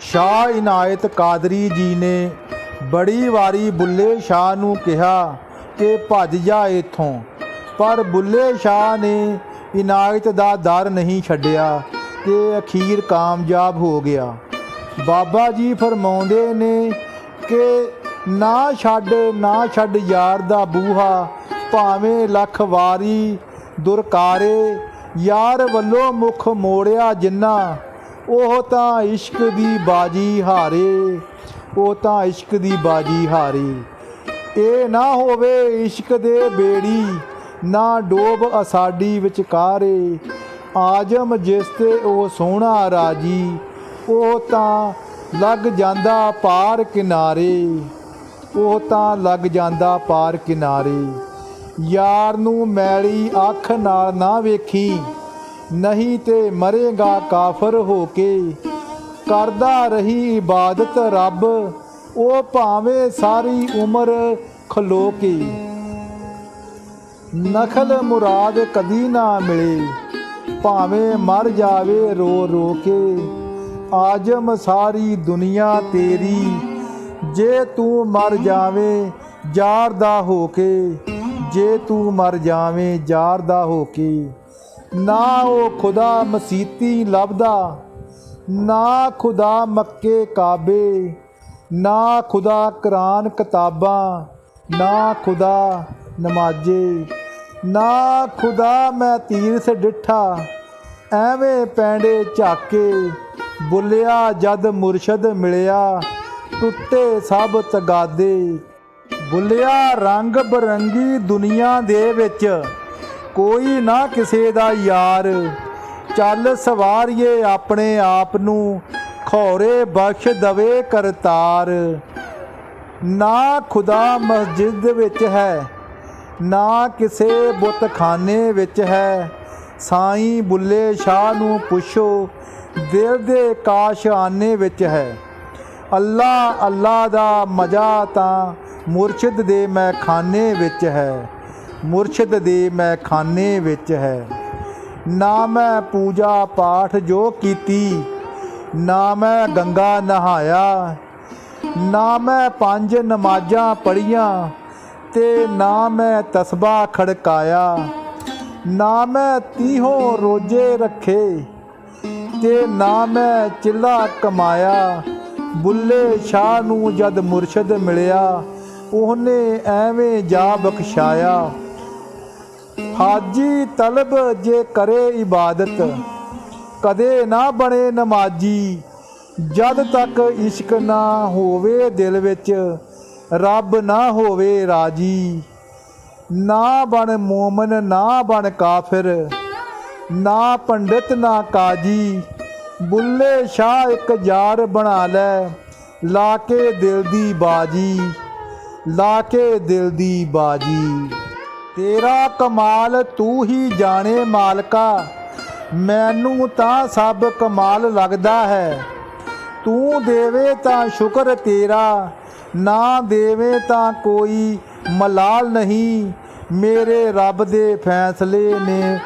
ਸ਼ਾਹ ਇਨਾਇਤ ਕਾਦਰੀ ਜੀ ਨੇ ਬੜੀ ਵਾਰੀ ਬੁੱਲੇ ਸ਼ਾਹ ਨੂੰ ਕਿਹਾ ਕਿ ਭੱਜ ਜਾ ਇੱਥੋਂ, ਪਰ ਬੁੱਲੇ ਸ਼ਾਹ ਨੇ ਇਨਾਇਤ ਦਾ ਦਰ ਨਹੀਂ ਛੱਡਿਆ ਤੇ ਅਖੀਰ ਕਾਮਯਾਬ ਹੋ ਗਿਆ। ਬਾਬਾ ਜੀ ਫਰਮਾਉਂਦੇ ਨੇ ਕਿ ਨਾ ਛੱਡ ਨਾ ਛੱਡ ਯਾਰ ਦਾ ਬੂਹਾ, ਭਾਵੇਂ ਲੱਖ ਵਾਰੀ ਦੁਰਕਾਰੇ, ਯਾਰ ਵੱਲੋਂ ਮੁਖ ਮੋੜਿਆ ਜਿੰਨਾ ਉਹ ਤਾਂ ਇਸ਼ਕ ਦੀ ਬਾਜੀ ਹਾਰੇ, ਉਹ ਤਾਂ ਇਸ਼ਕ ਦੀ ਬਾਜੀ ਹਾਰੇ। ਇਹ ਨਾ ਹੋਵੇ ਇਸ਼ਕ ਦੇ ਬੇੜੀ, ਨਾ ਡੋਬ ਅਸਾਡੀ ਵਿਚਕਾਰੇ। ਆਜਮ ਜਿਸ ਤੇ ਉਹ ਸੋਹਣਾ ਰਾਜੀ, ਉਹ ਤਾਂ ਲੱਗ ਜਾਂਦਾ ਪਾਰ ਕਿਨਾਰੇ। ਉਹ ਤਾਂ ਲੱਗ ਜਾਂਦਾ ਪਾਰ ਕਿਨਾਰੇ। ਯਾਰ ਨੂੰ ਮੈਲੀ ਅੱਖ ਨਾਲ ਨਾ ਵੇਖੀ ਨਹੀਂ ਤੇ ਮਰੇਗਾ ਕਾਫਰ ਹੋ ਕੇ। ਕਰਦਾ ਰਹੀ ਇਬਾਦਤ ਰੱਬ, ਉਹ ਭਾਵੇਂ ਸਾਰੀ ਉਮਰ ਖਲੋ ਕੇ। ਨਖਲ ਮੁਰਾਦ ਕਦੀ ਨਾ ਮਿਲੇ, ਭਾਵੇਂ ਮਰ ਜਾਵੇ ਰੋ ਰੋ ਕੇ। ਆਜਮ ਸਾਰੀ ਦੁਨੀਆ ਤੇਰੀ, ਜੇ ਤੂੰ ਮਰ ਜਾਵੇਂ ਯਾਰ ਦਾ ਹੋ ਕੇ। ਜੇ ਤੂੰ ਮਰ ਜਾਵੇਂ ਯਾਰ ਦਾ ਹੋ ਕੇ। ਨਾ ਉਹ ਖੁਦਾ ਮਸੀਤੀ ਲੱਭਦਾ, ਨਾ ਖੁਦਾ ਮੱਕੇ ਕਾਬੇ, ਨਾ ਖੁਦਾ ਕੁਰਾਨ ਕਿਤਾਬਾਂ, ਨਾ ਖੁਦਾ ਨਮਾਜ਼ੇ, ਨਾ ਖੁਦਾ ਮੈਂ ਤੀਰਥ ਡਿੱਠਾ, ਐਵੇਂ ਪੈਂਡੇ ਝਾਕੇ, ਬੁੱਲਿਆ ਜਦ ਮੁਰਸ਼ਦ ਮਿਲਿਆ, ਟੁੱਟੇ ਸਭ ਤਗਾਦੇ, ਬੁੱਲਿਆ ਰੰਗ ਬਰੰਗੀ ਦੁਨੀਆ ਦੇ ਵਿੱਚ। ਕੋਈ ਨਾ ਕਿਸੇ ਦਾ ਯਾਰ। ਚੱਲ ਸਵਾਰੀਏ ਆਪਣੇ ਆਪ ਨੂੰ, ਖੌਰੇ ਬਖਸ਼ ਦਵੇ ਕਰਤਾਰ। ਨਾ ਖੁਦਾ ਮਸਜਿਦ ਵਿੱਚ ਹੈ, ਨਾ ਕਿਸੇ ਬੁੱਤਖਾਨੇ ਵਿੱਚ ਹੈ। ਸਾਈਂ ਬੁੱਲੇ ਸ਼ਾਹ ਨੂੰ ਪੁੱਛੋ, ਦਿਲ ਦੇ ਕਾਸ਼ਾਨੇ ਵਿੱਚ ਹੈ। ਅੱਲਾ ਅੱਲਾ ਦਾ ਮਜ਼ਾ ਤਾਂ ਮੁਰਸ਼ਿਦ ਦੇ ਮੈਖਾਨੇ ਵਿੱਚ ਹੈ। ਮੁਰਸ਼ਿਦ ਦੇ ਮੈਖਾਨੇ ਵਿੱਚ ਹੈ। ਨਾ ਮੈਂ ਪੂਜਾ ਪਾਠ ਜੋ ਕੀਤੀ, ਨਾ ਮੈਂ ਗੰਗਾ ਨਹਾਇਆ, ਨਾ ਮੈਂ ਪੰਜ ਨਮਾਜ਼ਾਂ ਪੜੀਆਂ ਤੇ ਨਾ ਮੈਂ ਤਸਬਾ ਖੜਕਾਇਆ, ਨਾ ਮੈਂ ਤੀਹੋਂ ਰੋਜੇ ਰੱਖੇ ਤੇ ਨਾ ਮੈਂ ਚਿੱਲਾ ਕਮਾਇਆ। ਬੁੱਲੇ ਸ਼ਾਹ ਨੂੰ ਜਦ ਮੁਰਸ਼ਦ ਮਿਲਿਆ, ਉਹਨੇ ਐਵੇਂ ਜਾ ਬਖਸ਼ਾਇਆ। ਹਾਜੀ ਤਲਬ ਜੇ ਕਰੇ ਇਬਾਦਤ, ਕਦੇ ਨਾ ਬਣੇ ਨਮਾਜੀ, ਜਦ ਤੱਕ ਇਸ਼ਕ ਨਾ ਹੋਵੇ ਦਿਲ ਵਿੱਚ, ਰੱਬ ਨਾ ਹੋਵੇ ਰਾਜੀ। ਨਾ ਬਣ ਮੂਮਨ, ਨਾ ਬਣ ਕਾਫਿਰ, ਨਾ ਪੰਡਿਤ, ਨਾ ਕਾਜੀ, ਬੁੱਲੇ ਸ਼ਾਹ ਇੱਕ ਯਾਰ ਬਣਾ ਲੈ, ਲਾ ਕੇ ਦਿਲ ਦੀ ਬਾਜੀ, ਲਾ ਕੇ ਦਿਲ ਦੀ ਬਾਜੀ। ਤੇਰਾ ਕਮਾਲ ਤੂੰ ਹੀ ਜਾਣੇ ਮਾਲਕਾ। ਮੈਨੂੰ ਤਾਂ ਸਭ ਕਮਾਲ ਲੱਗਦਾ ਹੈ। ਤੂੰ ਦੇਵੇ ਤਾਂ ਸ਼ੁਕਰ ਤੇਰਾ, ਨਾ ਦੇਵੇ ਤਾਂ ਕੋਈ ਮਲਾਲ ਨਹੀਂ। ਮੇਰੇ ਰੱਬ ਦੇ ਫੈਸਲੇ ਨੇ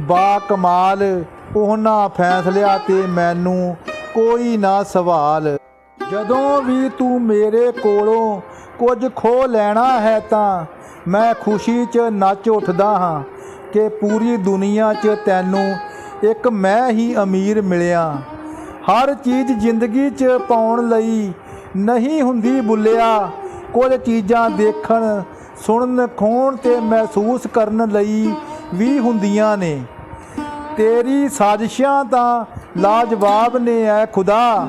ਬਾ ਕਮਾਲ, ਉਹਨਾਂ ਫੈਸਲਿਆਂ ਤੇ ਮੈਨੂੰ ਕੋਈ ਨਾ ਸਵਾਲ। ਜਦੋਂ ਵੀ ਤੂੰ ਮੇਰੇ ਕੋਲੋਂ ਕੁਝ ਖੋ ਲੈਣਾ ਹੈ ਤਾਂ ਮੈਂ ਖੁਸ਼ੀ 'ਚ ਨੱਚ ਉੱਠਦਾ ਹਾਂ ਕਿ ਪੂਰੀ ਦੁਨੀਆ 'ਚ ਤੈਨੂੰ ਇੱਕ ਮੈਂ ਹੀ ਅਮੀਰ ਮਿਲਿਆ। ਹਰ ਚੀਜ਼ ਜ਼ਿੰਦਗੀ 'ਚ ਪਾਉਣ ਲਈ ਨਹੀਂ ਹੁੰਦੀ ਬੁੱਲਿਆ। ਕੁਝ ਚੀਜ਼ਾਂ ਦੇਖਣ, ਸੁਣਨ, ਖੋਣ ਤੇ ਮਹਿਸੂਸ ਕਰਨ ਲਈ ਵੀ ਹੁੰਦੀਆਂ ਨੇ। ਤੇਰੀ ਸਾਜ਼ਿਸ਼ਾਂ ਤਾਂ ਲਾਜਵਾਬ ਨੇ, ਐ ਖੁਦਾ।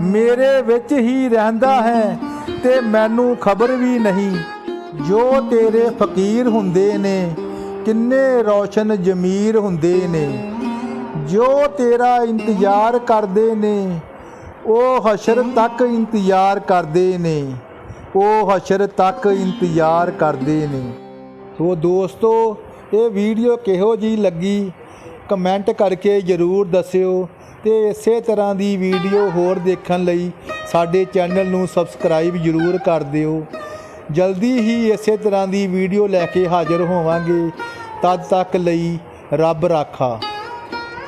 ਮੇਰੇ ਵਿੱਚ ਹੀ ਰਹਿੰਦਾ ਹੈ ਤੇ ਮੈਨੂੰ ਖਬਰ ਵੀ ਨਹੀਂ। ਜੋ ਤੇਰੇ ਫਕੀਰ ਹੁੰਦੇ ਨੇ, ਕਿੰਨੇ ਰੌਸ਼ਨ ਜ਼ਮੀਰ ਹੁੰਦੇ ਨੇ। ਜੋ ਤੇਰਾ ਇੰਤਜ਼ਾਰ ਕਰਦੇ ਨੇ, ਉਹ ਹਸ਼ਰ ਤੱਕ ਇੰਤਜ਼ਾਰ ਕਰਦੇ ਨੇ। ਉਹ ਹਸ਼ਰ ਤੱਕ ਇੰਤਜ਼ਾਰ ਕਰਦੇ ਨੇ। ਸੋ ਦੋਸਤੋ, ਇਹ ਵੀਡੀਓ ਕਿਹੋ ਜੀ ਲੱਗੀ? ਕਮੈਂਟ ਕਰਕੇ ਜਰੂਰ ਦੱਸਿਓ ਤੇ ਇਸੇ ਤਰ੍ਹਾਂ ਦੀ ਵੀਡੀਓ ਹੋਰ ਦੇਖਣ ਲਈ ਸਾਡੇ ਚੈਨਲ ਨੂੰ ਸਬਸਕ੍ਰਾਈਬ ਜਰੂਰ ਕਰ ਦਿਓ। ਜਲਦੀ ਹੀ ਇਸੇ ਤਰ੍ਹਾਂ ਦੀ ਵੀਡੀਓ ਲੈ ਕੇ ਹਾਜ਼ਰ ਹੋਵਾਂਗੇ। ਤਦ ਤੱਕ ਲਈ ਰੱਬ ਰਾਖਾ।